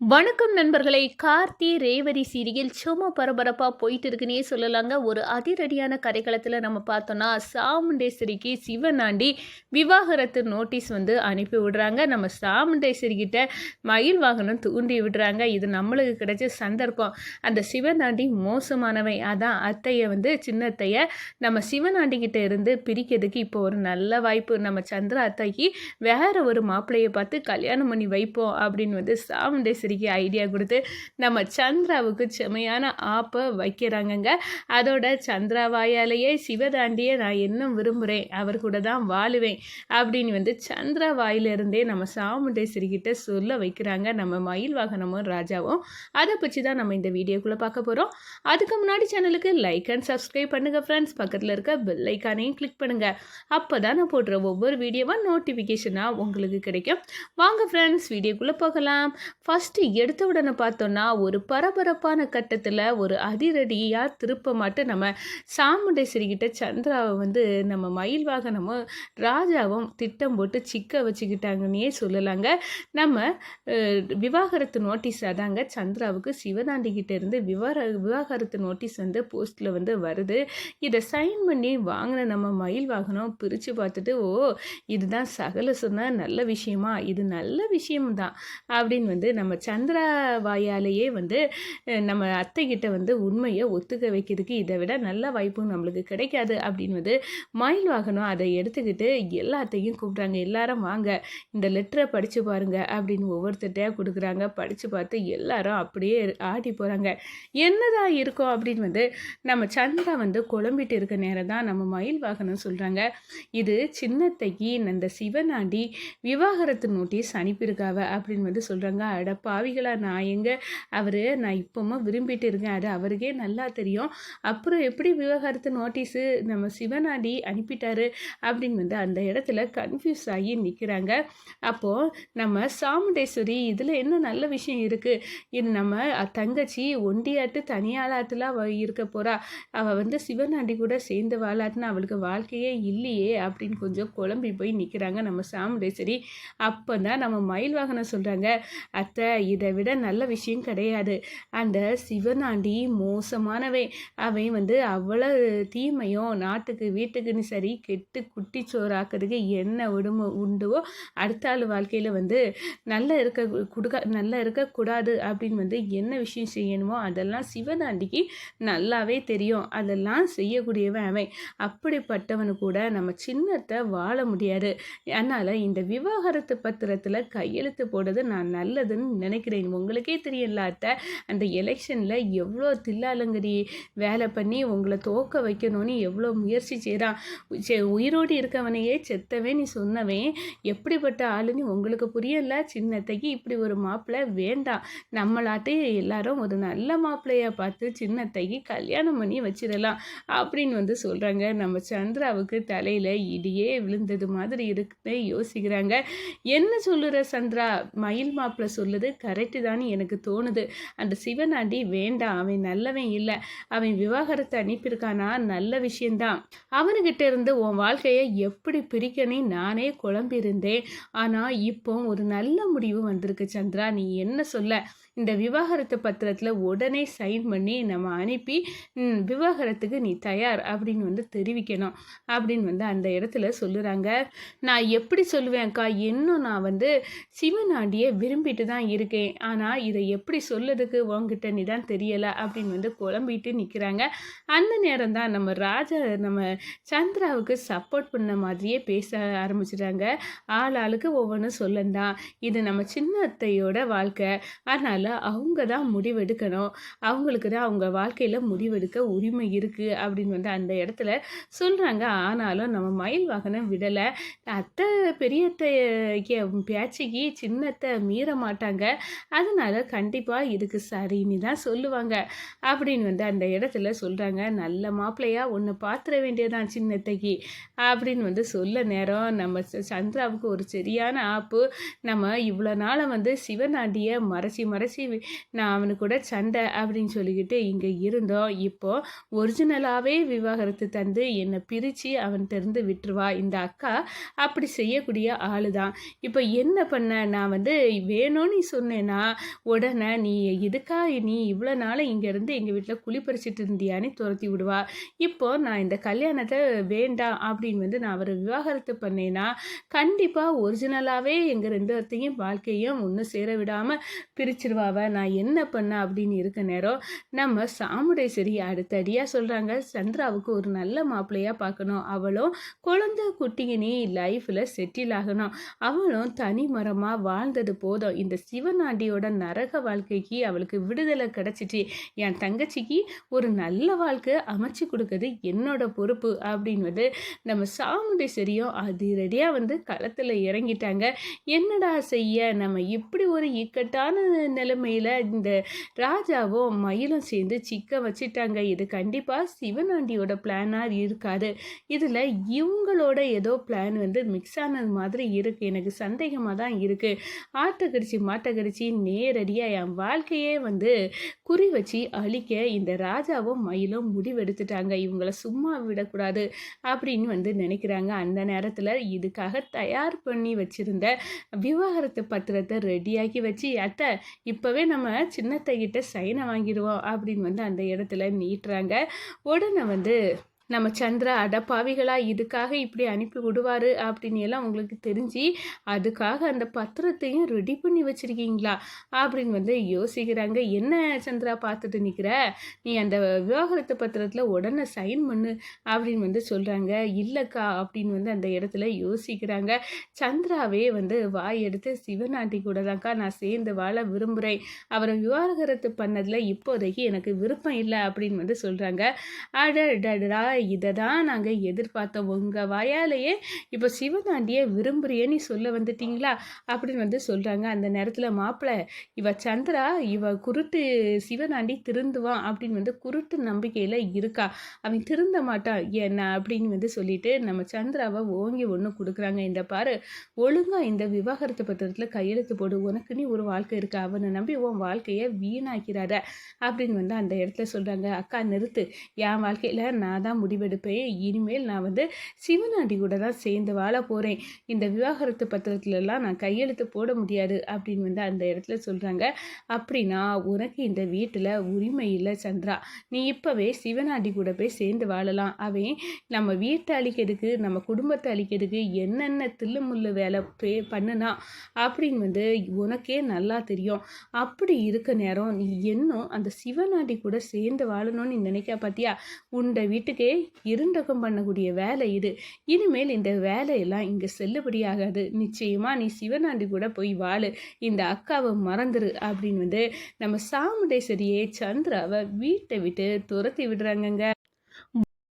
வணக்கம் நண்பர்களை கார்த்தி ரேவதி சீரியல் சும்மா பரபரப்பாக போயிட்டு இருக்குன்னே சொல்லலாங்க. ஒரு அதிரடியான கரைக்களத்தில் நம்ம பார்த்தோன்னா சாமுண்டேஸ்வரிக்கு சிவனாண்டி விவாகரத்து நோட்டீஸ் வந்து அனுப்பி விடுறாங்க. நம்ம சாமுண்டேஸ்வரிக்கிட்ட மயில் வாகனம் தூண்டி விடுறாங்க. இது நம்மளுக்கு கிடைச்ச சந்தர்ப்பம். அந்த சிவனாண்டி மோசமானவை அதான் அத்தையை வந்து சின்னத்தைய நம்ம சிவனாண்டிக்கிட்ட இருந்து பிரிக்கிறதுக்கு இப்போ ஒரு நல்ல வாய்ப்பு. நம்ம சந்திரா அத்தைக்கு வேற ஒரு மாப்பிள்ளையை பார்த்து கல்யாணம் பண்ணி வைப்போம் அப்படின்னு வந்து சாமுண்டேஸ்வரி சரிக்கு ஐடியா கொடுத்து நம்ம சந்திராவுக்கு செமையான ஆப்பை வைக்கிறாங்கங்க. அதோட சந்திரா வாயாலேயே சிவதாண்டியை நான் என்ன விரும்புகிறேன் அவர் கூட தான் வாழுவேன் அப்படின்னு வந்து சந்திரா வாயிலிருந்தே நம்ம சாமுண்டேஸ்வரிக்கிட்ட சொல்ல வைக்கிறாங்க நம்ம மயில் வாகனமும் ராஜாவும். அதை பற்றி தான் நம்ம இந்த வீடியோக்குள்ளே பார்க்க போகிறோம் அதுக்கு முன்னாடி சேனலுக்கு லைக் அண்ட் சப்ஸ்கிரைப் பண்ணுங்கள் ஃப்ரெண்ட்ஸ் பக்கத்தில் இருக்க பெல் ஐக்கானையும் கிளிக் பண்ணுங்கள் அப்போ தான் நான் போடுற ஒவ்வொரு வீடியோவாக நோட்டிஃபிகேஷனாக உங்களுக்கு கிடைக்கும். வாங்க ஃப்ரெண்ட்ஸ் வீடியோக்குள்ளே போகலாம். ஃபஸ்ட்டு ஃபஸ்ட்டு எடுத்த உடனே பார்த்தோன்னா ஒரு பரபரப்பான கட்டத்தில் ஒரு அதிரடியாக திருப்பமாட்டு நம்ம சாமுண்டேஸ்வரிக்கிட்ட சந்திராவை வந்து நம்ம மயில் வாகனமும் ராஜாவும் திட்டம் போட்டு சிக்க வச்சுக்கிட்டாங்கன்னே சொல்லலாங்க. நம்ம விவாகரத்து நோட்டீஸ் அதாங்க சந்திராவுக்கு சிவதாண்டிக்கிட்ட இருந்து விவார விவாகரத்து நோட்டீஸ் வந்து போஸ்ட்டில் வந்து வருது. இதை சைன் பண்ணி வாங்கின நம்ம மயில் வாகனம் பிரித்து பார்த்துட்டு ஓ இதுதான் சகல சொன்ன நல்ல விஷயமா இது நல்ல விஷயம்தான் அப்படின்னு வந்து நம்ம சந்திரா வாயாலேயே வந்து நம்ம அத்தைக்கிட்ட வந்து உண்மையை ஒத்துக்க வைக்கிறதுக்கு இதை விட நல்ல வாய்ப்பும் நம்மளுக்கு கிடைக்காது அப்படின்னு வந்து மயில் வாகனம். அதை எடுத்துக்கிட்டு எல்லாத்தையும் கூப்பிட்றாங்க. எல்லாரும் வாங்க இந்த லெட்டரை படித்து பாருங்க அப்படின்னு ஒவ்வொருத்தட்டையாக கொடுக்குறாங்க. படித்து பார்த்து எல்லாரும் அப்படியே ஆடி போகிறாங்க என்னதான் இருக்கும் அப்படின்னு வந்து நம்ம சந்திரா வந்து குழம்பிட்டு இருக்க நேரம் தான் நம்ம மயில் வாகனம் சொல்கிறாங்க இது சின்னத்தைக்கு இந்த சிவனாண்டி விவாகரத்து நோட்டீஸ் அனுப்பியிருக்காவ அப்படின்னு வந்து சொல்கிறாங்க அடப்பா பாவிகளா? நான் எங்கே? அவர் நான் இப்போமா விரும்பிட்டு இருக்கேன். அது அவருக்கே நல்லா தெரியும். அப்புறம் எப்படி விவகாரத்து நோட்டீஸு நம்ம சிவனாடி அனுப்பிட்டாரு அப்படின்னு வந்து அந்த இடத்துல கன்ஃபியூஸ் ஆகி நிற்கிறாங்க அப்போது நம்ம சாமுண்டேஸ்வரி இதில் என்ன நல்ல விஷயம் இருக்குது இது நம்ம தங்கச்சி ஒண்டியாட்டு தனியாளாட்டுலாம் இருக்க போகிறா அவள் வந்து சிவனாண்டி கூட சேர்ந்து வாழாட்டுனா அவளுக்கு வாழ்க்கையே இல்லையே அப்படின்னு கொஞ்சம் குழம்பி போய் நிற்கிறாங்க நம்ம சாமுண்டேஸ்வரி. அப்போ தான் நம்ம மயில் வாகனம் சொல்கிறாங்க அத்தை இதை விட நல்ல விஷயம் கிடையாது. அந்த சிவனாண்டி மோசமானவை அவன் வந்து அவ்வளோ தீமையும் நாட்டுக்கு வீட்டுக்குன்னு சரி கெட்டு குட்டிச்சோறாக்குறதுக்கு என்ன விடுமோ உண்டுவோ அடுத்த ஆள் வாழ்க்கையில் வந்து நல்லா இருக்க கொடுக்க நல்லா இருக்கக்கூடாது அப்படின்னு வந்து என்ன விஷயம் செய்யணுமோ அதெல்லாம் சிவனாண்டிக்கு நல்லாவே தெரியும். அதெல்லாம் செய்யக்கூடியவன் அவன். அப்படிப்பட்டவனு கூட நம்ம சின்னத்தை வாழ முடியாது. அதனால் இந்த விவாகரத்து பத்திரத்தில் கையெழுத்து போடுறது நான் நல்லதுன்னு நினைக்கிறேன். உங்களுக்கே தெரியல அத்தை அந்த எலெக்ஷனில் எவ்வளோ தில்லாலங்கடி வேலை பண்ணி உங்களை தோக்க வைக்கணும்னு எவ்வளோ முயற்சி செய்கிறான் உயிரோடு இருக்கவனையே செத்தவே நீ சொன்னவன். எப்படிப்பட்ட ஆளுன்னு உங்களுக்கு புரியல? சின்னத்தைக்கு இப்படி ஒரு மாப்பிள்ளை வேண்டாம். நம்மளாட்டையும் எல்லாரும் ஒரு நல்ல மாப்பிள்ளையை பார்த்து சின்னத்தைக்கு கல்யாணம் பண்ணி வச்சிடலாம் அப்படின்னு வந்து சொல்கிறாங்க நம்ம சந்திராவுக்கு தலையில் இடியே விழுந்தது மாதிரி இருக்குன்னு யோசிக்கிறாங்க. என்ன சொல்லுற சந்திரா? மயில் மாப்பிள்ளை சொல்லுது கரெக்டு தான் எனக்கு தோணுது. அந்த சிவனாண்டி வேண்டாம் அவன் நல்லவன் இல்லை. அவன் விவாகரத்தை அனுப்பியிருக்கானா? நல்ல விஷயந்தான் அவனுக்கிட்ட இருந்து உன் வாழ்க்கையை எப்படி பிரிக்கணும் நானே குழம்பியிருந்தேன். ஆனால் இப்போ ஒரு நல்ல முடிவு வந்திருக்கு சந்திரா. நீ என்ன சொல்ல? இந்த விவாகரத்து பத்திரத்தில் உடனே சைன் பண்ணி நம்ம அனுப்பி விவாகரத்துக்கு நீ தயார் அப்படின்னு வந்து தெரிவிக்கணும். அப்படின்னு வந்து அந்த இடத்துல சொல்லுறாங்க. நான் எப்படி சொல்லுவேன்க்கா இன்னும் நான் வந்து சிவனாண்டியை விரும்பிட்டு தான் இருக்கேன். ஆனால் இதை எப்படி சொல்லதுக்கு உங்ககிட்ட நீ தான் தெரியலை அப்படின்னு வந்து குழம்பிட்டு நிற்கிறாங்க அந்த நேரம் தான் நம்ம ராஜா நம்ம சந்திராவுக்கு சப்போர்ட் பண்ண மாதிரியே பேச ஆரம்பிச்சிட்டாங்க. ஆள் ஆளுக்கு ஒவ்வொன்றும் சொல்லந்தான். இது நம்ம சின்ன அத்தையோட வாழ்க்கை. அதனால் அவங்க தான் முடிவெடுக்கணும். அவங்களுக்கு தான் அவங்க வாழ்க்கையில் முடிவெடுக்க உரிமை இருக்குது அப்படின்னு வந்து அந்த இடத்துல சொல்கிறாங்க ஆனாலும் நம்ம மயில் வாகனம் விடலை. அத்தை பெரியத்தை பேச்சுக்கு சின்னத்தை மீற மாட்டாங்க. அதனால் கண்டிப்பாக இதுக்கு சரின்னு தான் சொல்லுவாங்க. அப்படின்னு வந்து அந்த இடத்துல சொல்கிறாங்க நல்ல மாப்பிள்ளையாக ஒன்று பார்த்துட வேண்டியதான் சின்னத்தைக்கு அப்படின்னு வந்து சொல்ல நேரம். நம்ம சந்திராவுக்கு ஒரு சரியான ஆப்பு. நம்ம இவ்வளோ நாளை வந்து சிவனாண்டியை மறைச்சி மறைச்சி நான் அவனு கூட சண்டை அப்படின்னு சொல்லிக்கிட்டு இங்கே இருந்தோம். இப்போ ஒரிஜினலாகவே விவாகரத்து தந்து என்னை பிரித்து அவன் திறந்து விட்டுருவா. இந்த அக்கா அப்படி செய்யக்கூடிய ஆள் தான் இப்போ என்ன பண்ண? நான் வந்து வேணும்னு சொன்னேன்னா உடனே நீ இதுக்கா நீ இவ்வளோ நாள் இங்கேருந்து எங்கள் வீட்டில் குளிப்பறிச்சிட்டு இருந்தியான்னு துரத்தி விடுவா. இப்போ நான் இந்த கல்யாணத்தை வேண்டாம் அப்படின்னு வந்து நான் அவரை விவாகரத்து பண்ணேன்னா கண்டிப்பாக ஒரிஜினலாகவே எங்கள் ரெண்டு பேர்த்தையும் வாழ்க்கையும் ஒன்றும் சேர விடாமல் பிரிச்சிருவாவ நான் என்ன பண்ண அப்படின்னு இருக்க நேரம் நம்ம சாமுடேஸ்வரி அடுத்தடியாக சொல்கிறாங்க சந்திராவுக்கு ஒரு நல்ல மாப்பிள்ளையாக பார்க்கணும். அவளும் குழந்தை குட்டிங்க லைஃப்பில் செட்டில் ஆகணும். அவளும் தனி மரமாக வாழ்ந்தது போதும். இந்த சிவனாண்டியோட நரக வாழ்க்கைக்கு அவளுக்கு விடுதலை கிடச்சிச்சு. என் தங்கச்சிக்கு ஒரு நல்ல வாழ்க்கை அமைச்சு கொடுக்குறது என்னோட பொறுப்பு அப்படின்வது நம்ம சாமுண்டேஸ்வரியும் அதிரடியாக வந்து களத்தில் இறங்கிட்டாங்க. என்னடா செய்ய? நம்ம இப்படி ஒரு இக்கட்டான நிலை நிலைமையில் இந்த ராஜாவும் மயிலும் சேர்ந்து சிக்க வச்சிட்டாங்க. இது கண்டிப்பாக சிவனாண்டியோட பிளானாக இருக்காது. இதில் இவங்களோட ஏதோ பிளான் வந்து மிக்ஸ் ஆனது மாதிரி இருக்குது எனக்கு சந்தேகமாக தான் இருக்குது ஆட்டை கடிச்சு கடிச்சு நேரடியாக என் வாழ்க்கையே வந்து குறி வச்சு அழிக்க இந்த ராஜாவும் மயிலும் முடிவெடுத்துட்டாங்க. இவங்கள சும்மா விடக்கூடாது அப்படின்னு வந்து நினைக்கிறாங்க. அந்த நேரத்தில் இதுக்காக தயார் பண்ணி வச்சுருந்த விவாகரத்து பத்திரத்தை ரெடியாக்கி வச்சு அத்தை இப்போவே நம்ம சின்னத்தைகிட்ட சைனை வாங்கிடுவோம் அப்படின்னு வந்து அந்த இடத்துல நீட்டுறாங்க. உடனே வந்து நம்ம சந்திரா அடப்பாவிகளாக இதுக்காக இப்படி அனுப்பி விடுவார் அப்படின்னு எல்லாம் உங்களுக்கு தெரிஞ்சு அதுக்காக அந்த பத்திரத்தையும் ரெடி பண்ணி வச்சுருக்கீங்களா அப்படின்னு வந்து யோசிக்கிறாங்க. என்ன சந்திரா பார்த்துட்டு நிற்கிற நீ அந்த விவாகரத்து பத்திரத்தில் உடனே சைன் பண்ணு அப்படின்னு வந்து சொல்கிறாங்க இல்லைக்கா அப்படின்னு வந்து அந்த இடத்துல யோசிக்கிறாங்க. சந்திராவே வந்து வாய் எடுத்து சிவநாட்டி கூட தான்க்கா நான் சேர்ந்து வாழ விரும்புகிறேன் அவரை விவாகரத்து பண்ணதில் இப்போதைக்கு எனக்கு விருப்பம் இல்லை அப்படின்னு வந்து சொல்கிறாங்க அடடா இதை தான் நாங்கள் எதிர்பார்த்தோம். உங்கள் வாயாலேயே இப்போ சிவதாண்டியை நீ சொல்ல வந்துட்டீங்களா? அப்படின்னு வந்து சொல்கிறாங்க அந்த நேரத்தில் மாப்பிள்ளை இவ சந்திரா இவ குருட்டு சிவதாண்டி திருந்துவான் அப்படின்னு வந்து குருட்டு நம்பிக்கையில் இருக்கா. அவன் திருந்த மாட்டான் என்ன? அப்படின்னு வந்து சொல்லிட்டு நம்ம சந்திராவை ஓங்கி ஒன்று கொடுக்குறாங்க. இந்த பாரு ஒழுங்காக இந்த விவாகரத்து பத்திரத்தில் கையெழுத்து போடு. உனக்கு நீ ஒரு வாழ்க்கை இருக்கு. அவனை நம்பி உன் வாழ்க்கையை வீணாக்கிறாத அப்படின்னு வந்து அந்த இடத்துல சொல்கிறாங்க அக்கா நிறுத்து. என் வாழ்க்கையில் நான் தான் முடிவெடுப்பேன் இனிமேல் நான் வந்து சிவனாண்டி கூட தான் சேர்ந்து வாழ போகிறேன் இந்த விவாகரத்து பத்திரத்துலலாம் நான் கையெழுத்து போட முடியாது அப்படின்னு வந்து அந்த இடத்துல சொல்கிறாங்க அப்படின்னா உனக்கு இந்த வீட்டில் உரிமை இல்லை சந்திரா. நீ இப்போவே சிவனாண்டி கூட போய் சேர்ந்து வாழலாம். அவன் நம்ம வீட்டை அழிக்கிறதுக்கு நம்ம குடும்பத்தை அழிக்கிறதுக்கு என்னென்ன தில்லுமுள்ளு வேலை பே பண்ணுனா அப்படின்னு வந்து உனக்கே நல்லா தெரியும். அப்படி இருக்க நேரம் நீ இன்னும் அந்த சிவனாண்டி கூட சேர்ந்து வாழணும்னு நினைக்க பார்த்தியா உண்ட வீட்டுக்கே இருண்டகம் பண்ணக்கூடிய வேலை இது. இனிமேல் இந்த வேலையெல்லாம் இங்கே செல்லுபடியாகாது. நிச்சயமாக நீ சிவனாண்டி கூட போய் வாழு. இந்த அக்காவை மறந்துரு அப்படின்னு வந்து நம்ம சாமுண்டேஸ்வரியே சந்திராவை வீட்டை விட்டு துரத்தி விடுறாங்கங்க.